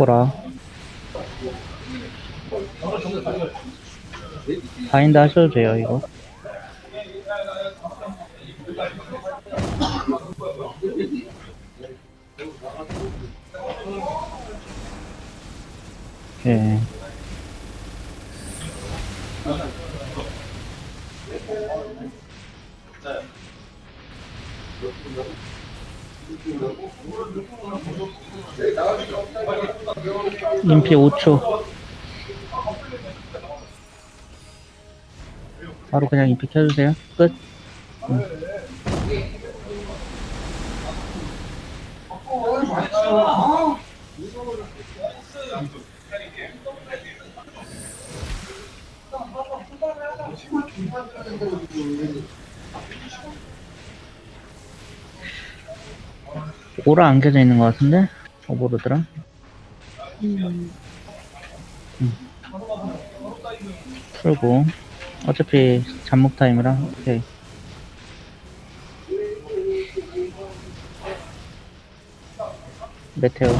보라. 바인드 하셔도 돼요, 이거. 예. 인피 5초. 바로 그냥 인피 켜주세요. 끝. 오라 안 켜져 있는 것 같은데? 오버로드랑? 풀고 어차피 잠목 타임이라 오케이. 메테오.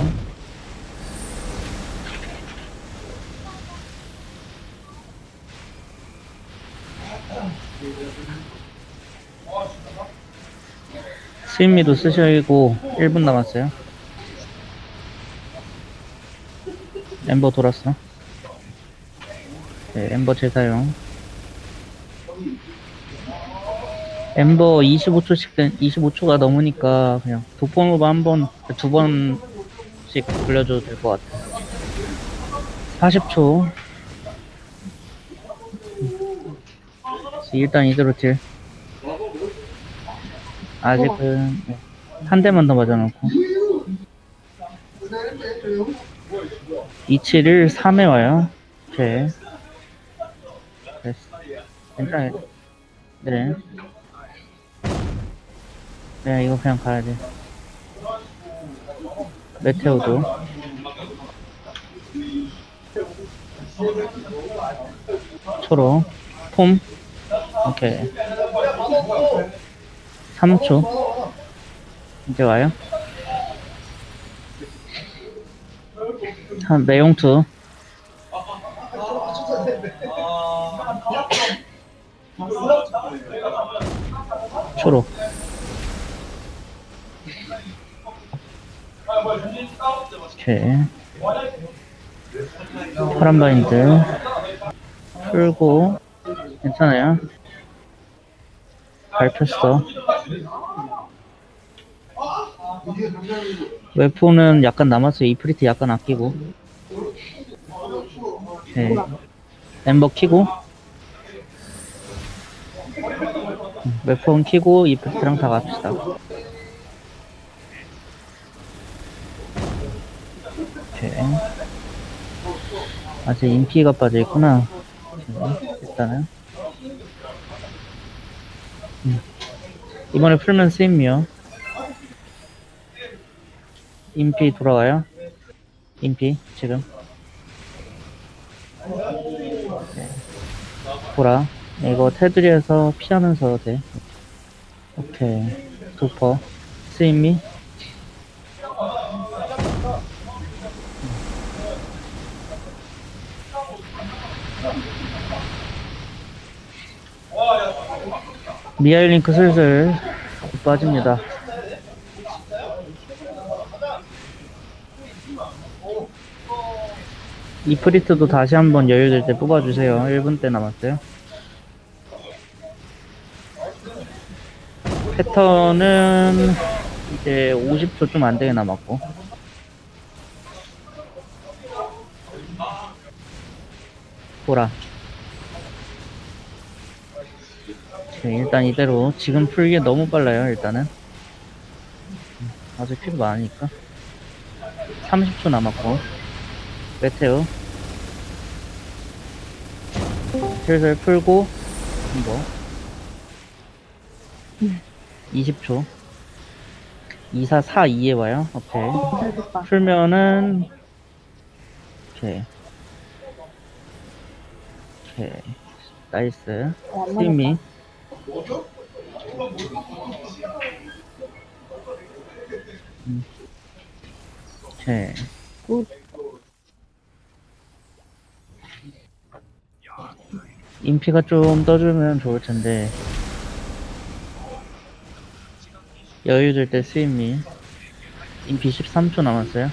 스윗미도 쓰시고 1분 남았어요 엠버 돌았어 네, 엠버 재사용. 엠버 25초씩, 25초가 넘으니까 그냥 도포무브 한 번, 두 번씩 돌려줘도 될 것 같아. 40초. 일단 이대로 딜. 아직은 네, 한 대만 더 맞아놓고. 271 3에 와요. 오케이. 됐어. 괜찮아. 그래. 네, 이거 그냥 가야 돼. 메테오도. 초록. 폼. 오케이. 3초. 이제 와요. 한, 매용투. 초록. 오케이. 파란 바인드. 풀고. 괜찮아요. 밟혔어. 웨포는 약간 남았어요. 이프리트 약간 아끼고. 오케이. 엠버 키고. 웹폰 키고 이프트랑 다 갑시다. 오케이. 아직 인피가 빠져있구나. 오케이, 일단은. 음. 이번에 풀면 쓰임이요. 인피 돌아가요. 인피, 지금. 보라. 이거 테두리에서 피하면서 돼. 오케이. 도퍼. 쓰임미. 미아일 링크 슬슬 빠집니다. 이프리트도 다시 한번 여유될 때 뽑아주세요. 1분 때 남았어요. 패턴은 이제 50초 좀 안 되게 남았고. 보라. 오케이, 일단 이대로 지금 풀기 너무 빨라요. 일단은 음, 아직 필요 많으니까 30초 남았고 메테오 슬슬 풀고 뭐 20초. 24 4 2에 와요 오케이 잘 됐다. 풀면은 오케이. 오케이. 나이스. 어, 안 스미. 음. 오케이. 굿. 인피가 좀 떠주면 좋을 텐데. 여유 줄때 스윗미. 인피 13초 남았어요.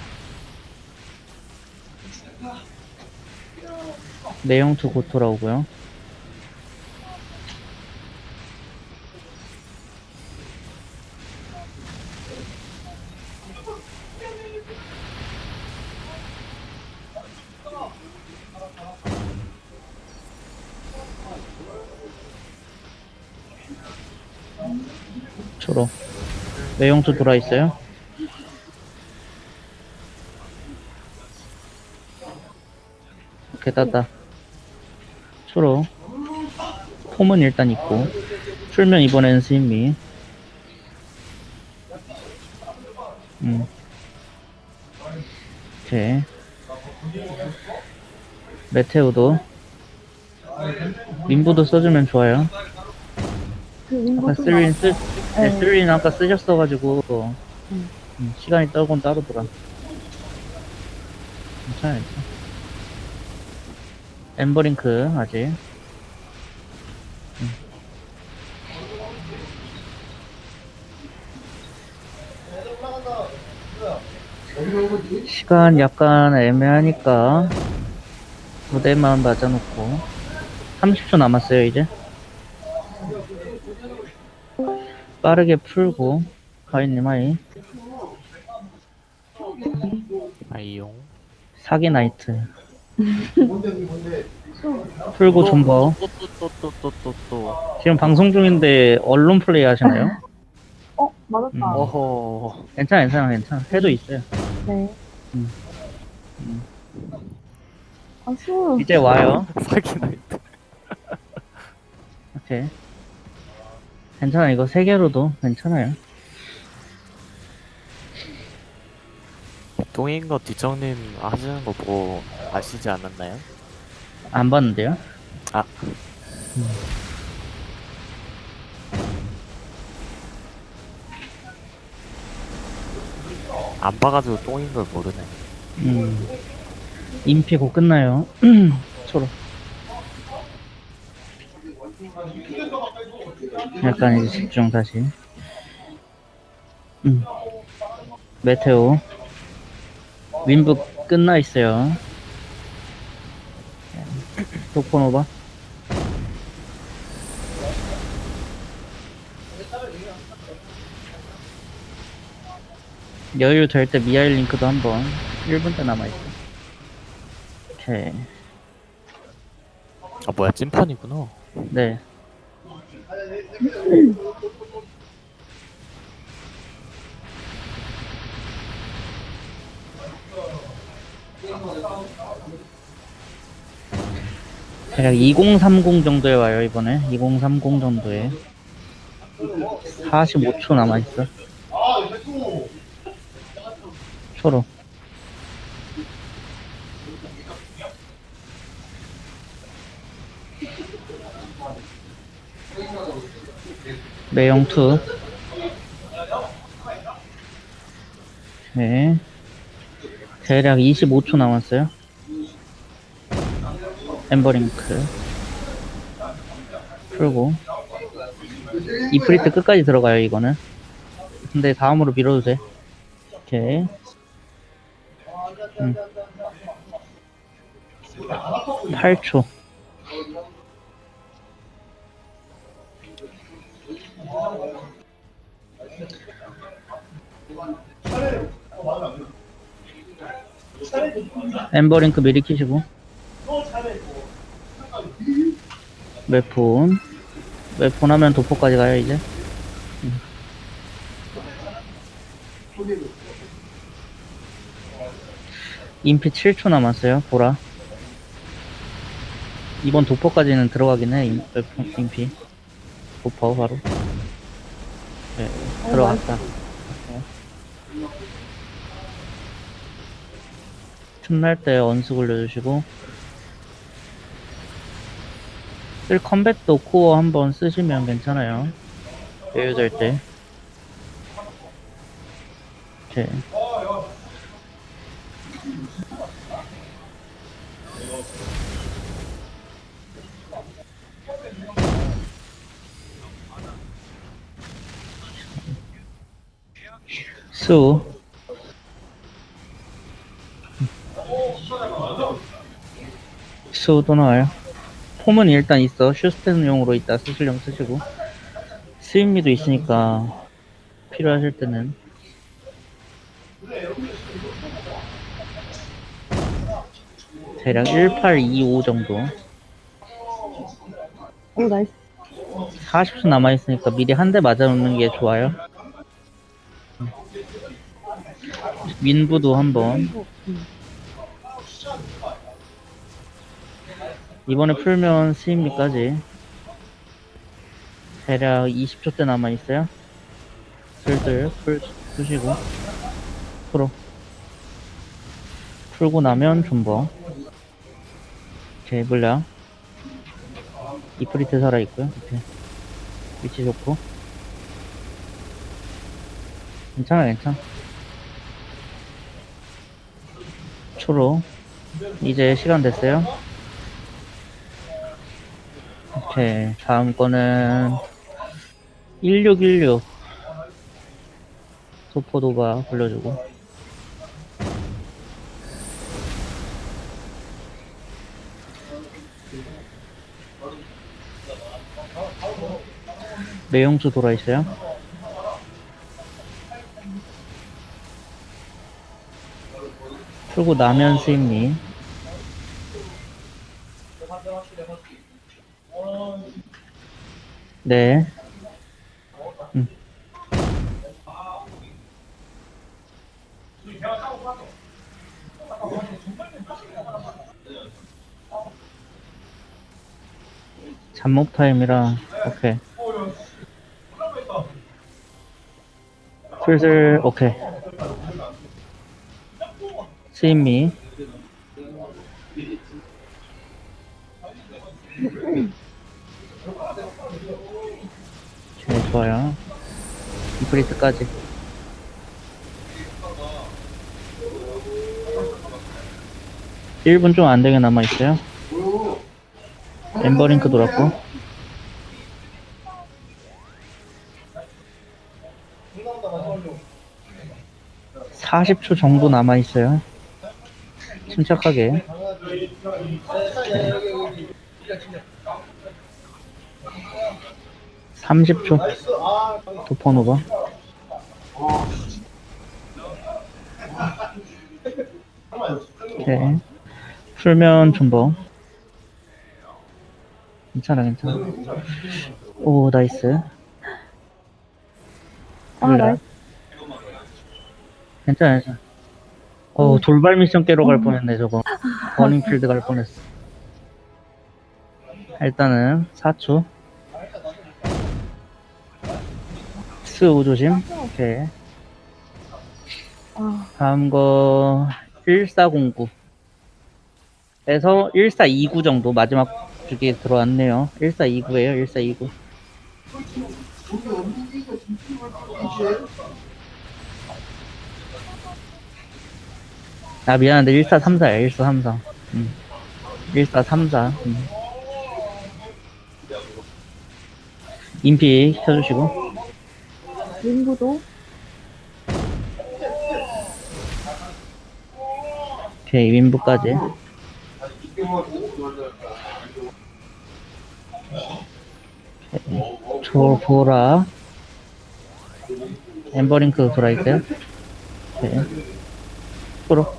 곧 돌아오고요. 매용투 돌아 있어요. 오케이, 땄다. 초록. 폼은 일단 있고. 풀면 이번엔 스윗미. 음. 오케이. 메테오도. 림보도 써주면 좋아요. 그 아까 쓰린 쓰, 네, 네. 쓰린 아까 쓰셨어가지고 음. 음, 시간이 떨곤 따르더라. 괜찮아, 괜찮아. 엠버링크 아직. 음. 시간 약간 애매하니까 무대만 맞아놓고 30초 남았어요 이제. 빠르게 풀고 가인님 하이 아이용 사기 나이트 풀고 존버 또또또또또또 지금 방송 중인데 언론 플레이 하시나요? 어 맞았다. 음. 어허 괜찮아 괜찮아 괜찮아 해도 있어요 네. 음. 음. 아 수능. 이제 와요 사기 나이트 오케이 괜찮아 이거 세 개로도 괜찮아요 동인 거 뒤정님 하시는 거 보고 아시지 않았나요? 안 봤는데요? 아 안 봐가지고 똥인 걸 모르네. 음 인피 곧 끝나요 초록 약간 이제 집중 다시. 음. 메테오. 윈부 끝나 있어요. 토포노바. 여유 될 때 미아일 링크도 한번 1분 때 남아있어. 오케이. 아 뭐야 찐판이구나. 네 대략 2030 정도에 와요 이번에. 2030 정도에. 45초 남아있어. 초록 매용투. 네. 대략 25초 남았어요. 엠버링크. 풀고. 이프리트 끝까지 들어가요 이거는. 근데 다음으로 밀어도 돼 오케이. 음. 8초 엠버링크 미리 키시고. 웹폰. 웹폰 하면 도포까지 가요 이제? 음. 인피 7초 남았어요 보라. 이번 도포까지는 들어가긴 해 인피. 도포 바로. 네, 들어갔다 틈날 때 원숙 올려주시고 쓸 컴백도 코어 한번 쓰시면 괜찮아요. 여유될 때. 오케이 수. 수도 나와요. 폼은 일단 있어. 슈스텐용으로 있다 쓰시려면 쓰시고. 스윗미도 있으니까 필요하실 때는 대략 1825 정도. 오, 나이스. 40초 남아있으니까 미리 한 대 맞아놓는 게 좋아요. 민부도 한번. 어, 음. 이번에 풀면 스입미까지. 대략 20초 때 남아 있어요. 슬슬 풀, 푸시고. 풀어. 풀고 나면 존버. 오케이, 물량. 이프리트 살아 있고요. 오케이. 위치 좋고. 괜찮아, 괜찮아. 초로. 이제 시간 됐어요. 오케이. 다음 거는 1616. 소포도가 불려주고. 매용수 돌아있어요. 풀고 나면 스입니. 네. 음. 잠목 타임이라 오케이. 슬슬 오케이. 스입미. 오케이, 좋아요. 이프리트까지. (1분) 좀 안 되게 남아있어요 엠버링크 돌았고 40초 정도 남아있어요 침착하게 30초. 도퍼노바. 오케이. 풀면 존버. 괜찮아 괜찮아. 오 나이스. 아, 몰라. 나이스. 괜찮아 괜찮아. 어 돌발 미션 깨러 갈 뻔했네 저거. 버닝필드 갈 뻔했어. 일단은 4초 스우 조심. 오케이. 아, 다음 거 1409 에서 1429 정도 마지막 주기에 들어왔네요. 1429에요 1429 아 미안한데 1434야 1434 음. 1434 음. 인피 켜주시고 링구도. 오케이 윈부까지. 조 보라. 엠버링크 돌아 있어요. 오케이 프로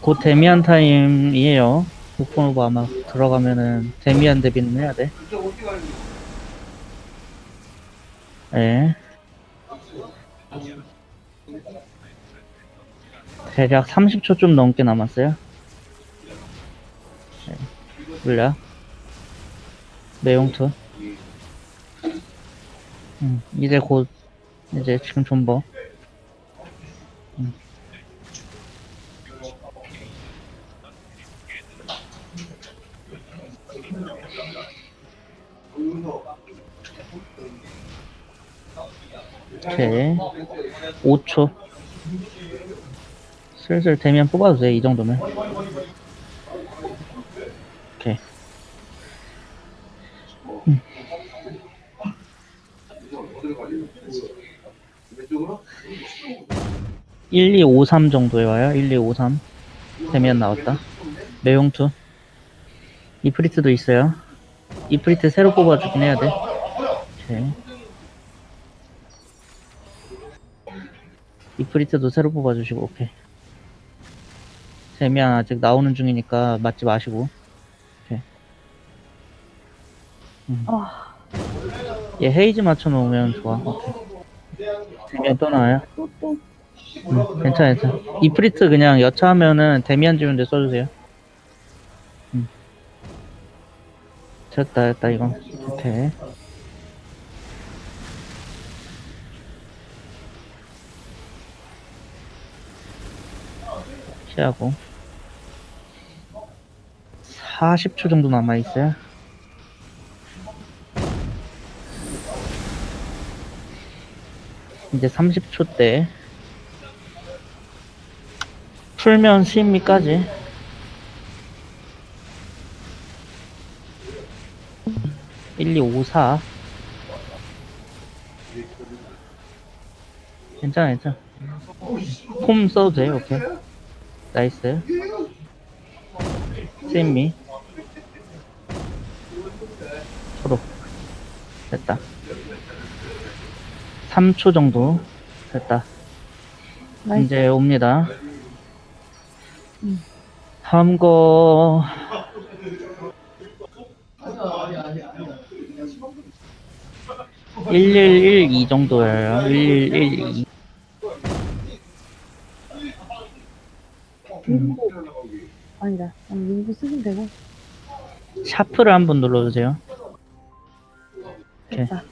곧 데미안 타임이에요 북폰오버 아마 들어가면은 데미안 대비는 해야 돼 네. 대략 30초 좀 넘게 남았어요. 네. 물려. 내용투. 음, 이제 곧, 이제 지금 존버. 오케이. 5초. 슬슬 되면 뽑아도 돼, 이 정도면. 오케이. 음. 일, 이, 오, 삼 정도에 와요. 1, 2, 5, 3 대면 나왔다. 매용투. 이프리트도 있어요. 이프리트 새로 뽑아주긴 해야 돼. 오케이. 이프리트도 새로 뽑아주시고, 오케이. 데미안 아직 나오는 중이니까 맞지 마시고. 오케이. 음. 아, 얘 헤이즈 맞춰놓으면 좋아. 오케이. 데미안 또 나와요. 또, 또. 음, 괜찮아, 괜찮아. 이프리트 그냥 여차하면은 데미안 지운데 써주세요. 음. 됐다, 됐다, 이건. 오케 피하고. 40초 정도 남아있어요. 이제 30초 때 풀면 심리까지 일, 이, 오, 사 괜찮아 괜찮아 폼 써도 돼 오케이 나이스. 심미. 초록. 됐다. 3초 정도. 됐다. 나이스. 이제 옵니다. 음. 다음 거 (1112) 정도예요. (1112) 링고. 아니다. 아니, 링고 쓰면 되고. 샤프를 한번 눌러주세요 오케이. 됐다.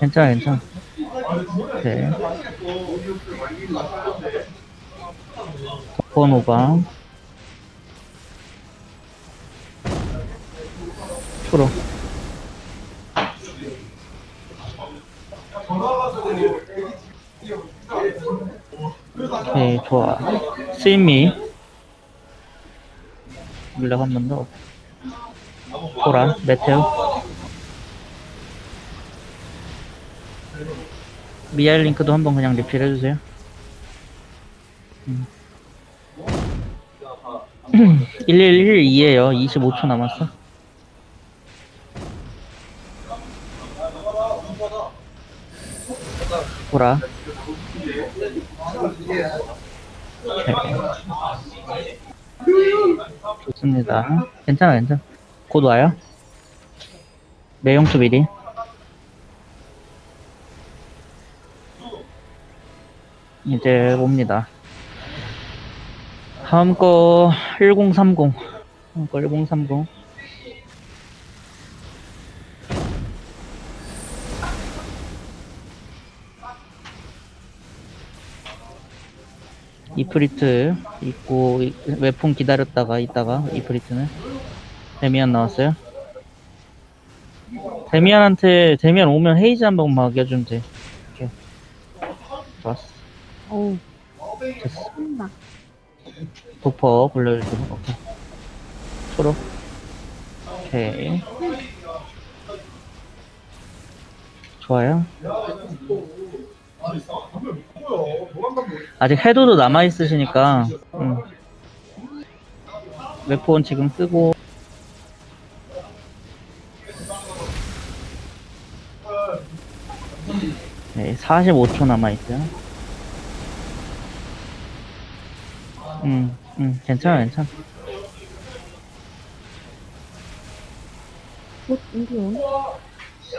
괜찮아 괜찮아 오케이 번호방 프로 오케이 좋아 스윗미 물약 한 번 더 보라 메테오 미아일 링크도 한번 그냥 리필 해주세요. 음. 1112에요. 25초 남았어. 오케이. 좋습니다. 괜찮아, 괜찮아. 곧 와요. 매용투 미리. 이제 옵니다. 다음 거 1030. 다음 거 1030. 이프리트 있고 이- 웹폰 기다렸다가 있다가 이프리트는 데미안 나왔어요. 데미안한테 데미안 오면 헤이즈 한 번 막여주면 돼. 이렇게 좋았어. 어우, 됐어. 신나. 도퍼 굴려주고 오케이 초록 오케이 좋아요 아직 해도도 남아 있으시니까 음. 웹폰 지금 쓰고 네, 45초 남아 있어요 음, 음, 괜찮아, 괜찮아. 곧 인기 오네.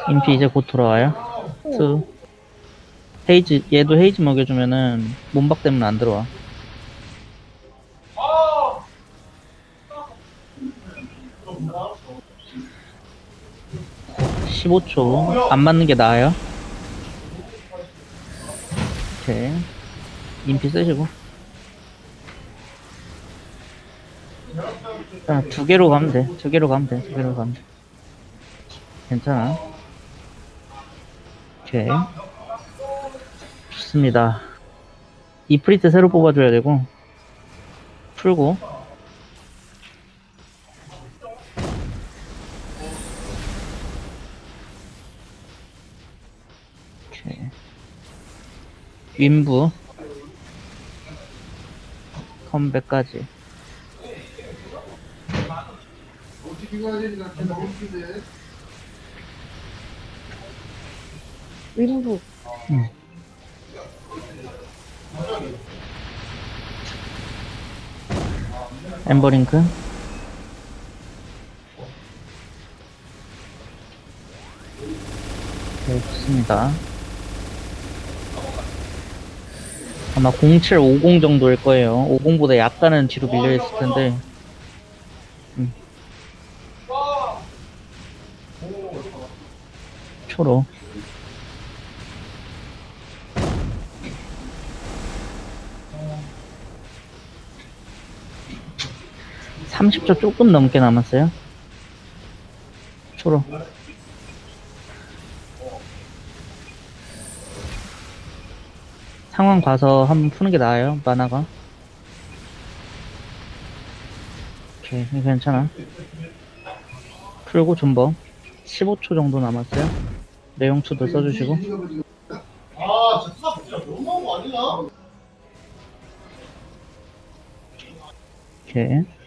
인피 이제 곧 돌아와요. 수. 헤이즈, 얘도 헤이즈 먹여주면은 몸박 때문에 안 들어와. (15초) 안 맞는 게 나아요 오케이 인피 쓰시고 자, 두 개로 가면 돼. 두 개로 가면 돼. 두 개로 가면 돼. 괜찮아. 오케이. 좋습니다. 이프리트 새로 뽑아줘야 되고 풀고 오케이. 윈부 컴백까지 윈부. 엠버링크 네, 좋습니다. 아마 0750 정도일 거예요. 50보다 약간은 뒤로 밀려 있을 텐데. 음. 초로. 삼십 초 조금 넘게 남았어요. 초로. 상황 봐서 한번 푸는 게 나아요, 만화가. 오케이, 괜찮아. 풀고 존버. 15초 정도 남았어요. 내용초도 써주시고. 아, 진짜 생각보다 너무한 거 아니야? 오케이.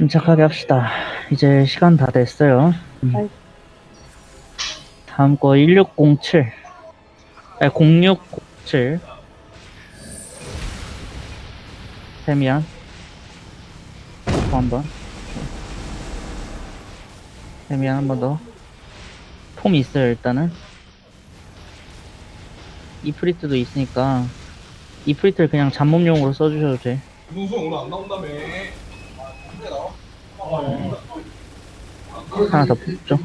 침착하게 합시다. 이제 시간 다 됐어요. 음. 다음 거 1607. 아니, 0607. 세미안. 또한 번. 세미안 한 번 더. 폼이 있어요, 일단은. 이프리트도 있으니까. 이프리트를 그냥 잡몸용으로 써주셔도 돼. 김동수 오늘 안 나온다며. 하나 더 뽑죠.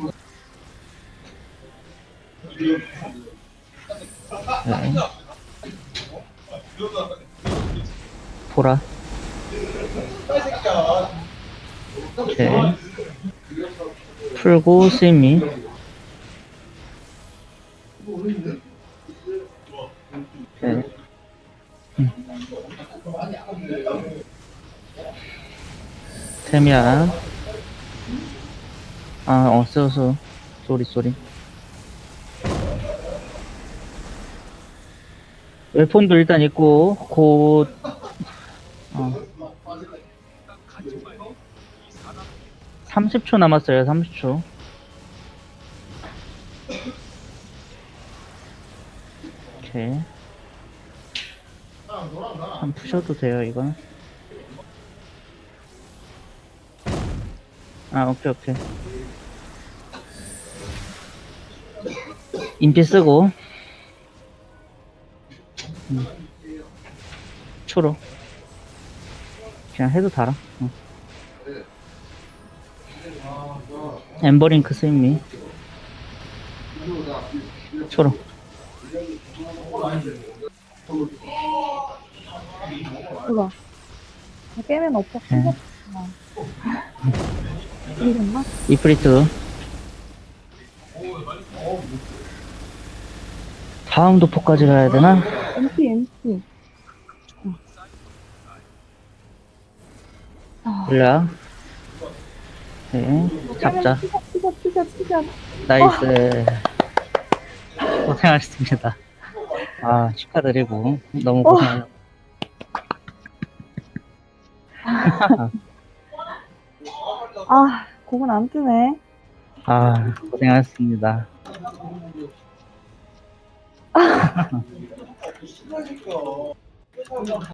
네. 보라. 오케이. 풀고 스미. 세미야. 아, 어, 써서. 쏘리, 쏘리. 웨폰도 일단 있고, 곧, 어. 30초 남았어요, 30초. 오케이. 한 푸셔도 돼요, 이건. 아, 오케이, 오케이. 인피 쓰고 음. 초로 그냥 해도 달아 어. 엠버링크 스미 초로 이거. 깨면 없어. 네. 이랬나? 이프리트 다음 도포까지 가야 되나? MP, MP. 아, 일라 네 잡자 피자, 피자, 피자, 피자. 나이스 고생하셨습니다 아 축하드리고 너무 어. 고생하셨 아, 곡은 안 뜨네. 아 고생하셨습니다